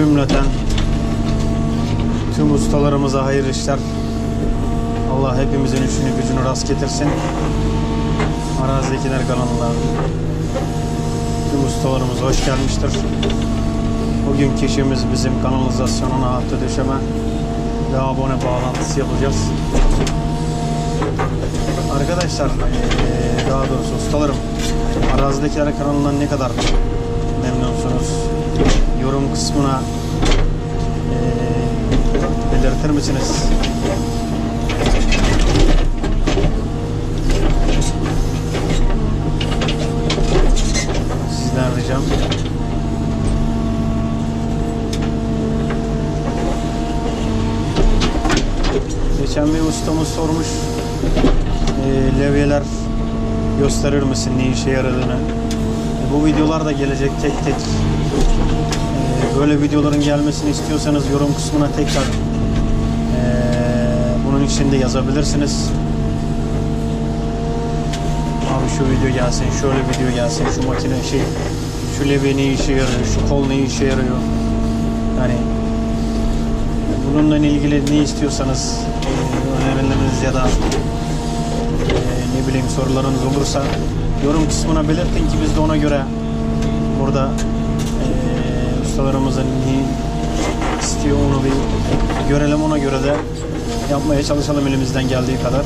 Cümleten tüm ustalarımıza hayırlı işler. Allah hepimizin işini gücünü rast getirsin. Arazidekiler kanalına tüm ustalarımız hoş gelmiştir. Bugünkü işimiz bizim kanalizasyonuna hattı döşeme ve abone bağlantısı yapacağız. Arkadaşlar daha doğrusu ustalarım arazidekiler kanalından ne kadar memnunsunuz? Yorum kısmına eee belirtir misiniz? Sizden ricam. Geçen bir ustamız sormuş e, levyeler gösterir misin ne işe yaradığını. E, bu videolar da gelecek tek tek. Böyle videoların gelmesini istiyorsanız yorum kısmına tekrar e, bunun içinde yazabilirsiniz. Abi şu video gelsin, şöyle video gelsin, şu makine şey, şu levye ne işe yarıyor, şu kol ne işe yarıyor. Yani bununla ilgili ne istiyorsanız e, önerileriniz ya da e, ne bileyim sorularınız olursa yorum kısmına belirtin ki biz de ona göre burada ustalarımızın ne istiyor onu bir görelim ona göre de yapmaya çalışalım elimizden geldiği kadar.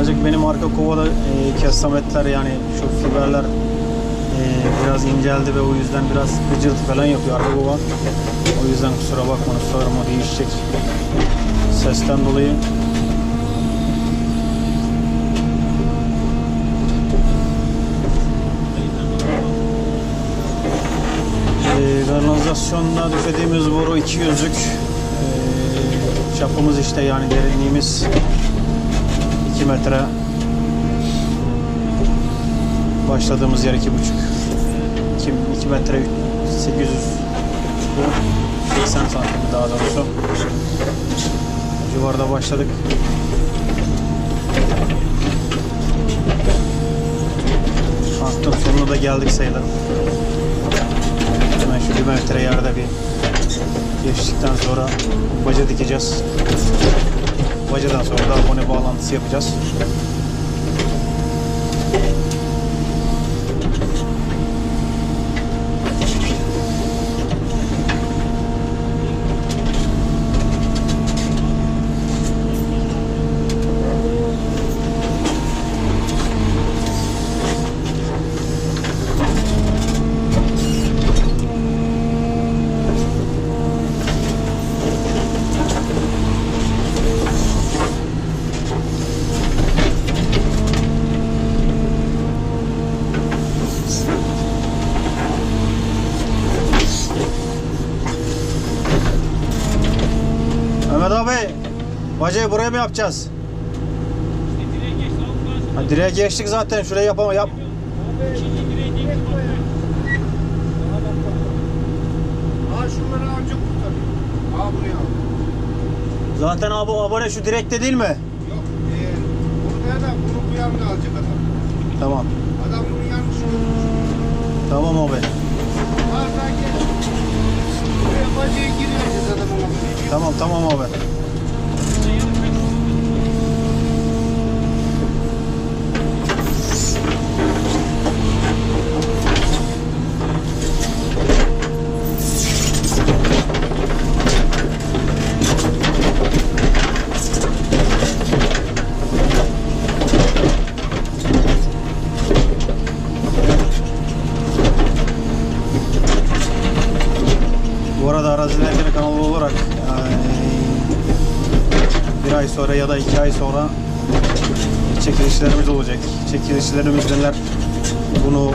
Azıcık benim arka kovada e, kesametler yani şu fiberler e, biraz inceldi ve o yüzden biraz gıcırtı falan yapıyor arka kova. O yüzden kusura bakmayın ustalarım o değişecek. Sesten dolayı. E, kanalizasyonda döşediğimiz boru 200'lük. E, çapımız işte yani derinliğimiz 2 metre. Başladığımız yer 2,5. 2, 2 metre 800 bu 80 santim daha doğrusu. Civarda başladık. Hattın sonuna da geldik sayılır. Hemen şu 1 metre yerde bir geçtikten sonra baca dikeceğiz. Bacadan sonra da abone bağlantısı yapacağız. Mehmet abi, bacayı buraya mı yapacağız? Ha, direğe geçtik zaten. Şurayı yapama yap. Ha şunları anca kurtarıyor. Ha buraya al. Zaten abi abone şu direkte değil mi? Yok. E, buraya da bunu bu yanına alacak adam. Tamam. Adam bunu yanlış kurmuş. Tamam abi. Bazen gel. Buraya bacaya gireceğiz adamın. Tamam tamam abi. Bu arada Arazilergili kanalı olarak eee, bir ay sonra ya da iki ay sonra çekilişlerimiz olacak. Çekilişlerimiz neler? Bunu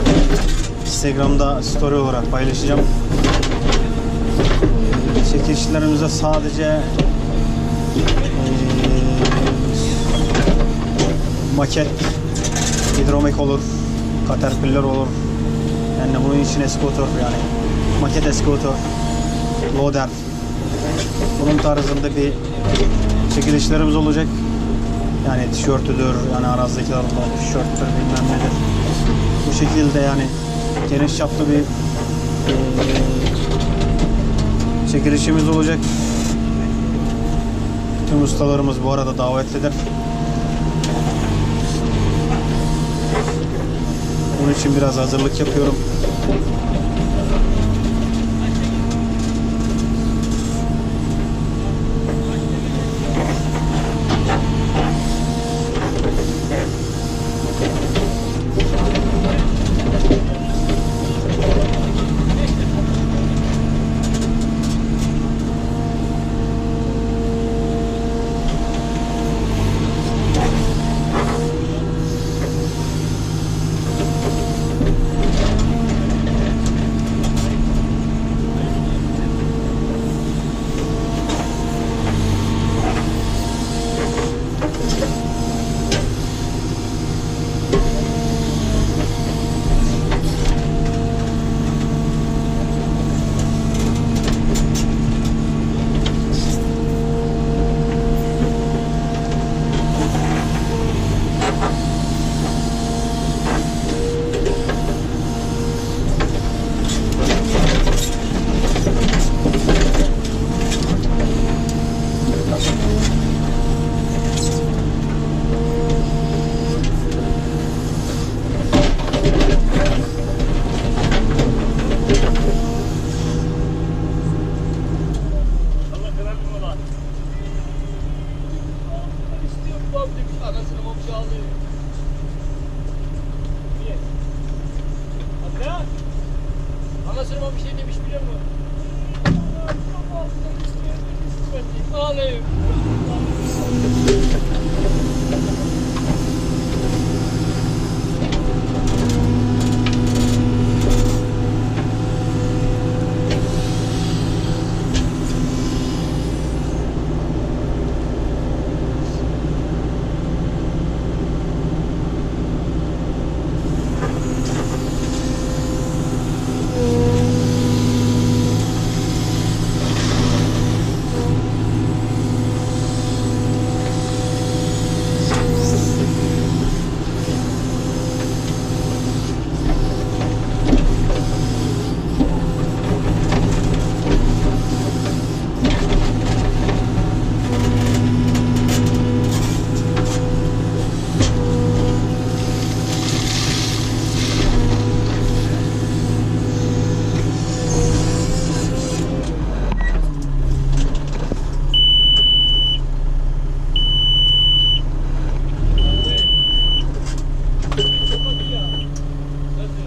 Instagram'da story olarak paylaşacağım. Eee, Çekilişlerimizde sadece maket, hidromek olur, caterpillar olur. Yani bunun için escooter yani maket escooter, loader. Bunun tarzında bir çekilişlerimiz olacak. Yani tişörtüdür, yani arazideki alımda tişörttür bilmem nedir. bu şekilde yani geniş çaplı bir eee, çekilişimiz olacak. Tüm ustalarımız bu arada davetlidir. Bunun için biraz hazırlık yapıyorum. Anasının o bir şey demiş biliyor musun? Ağlayayım.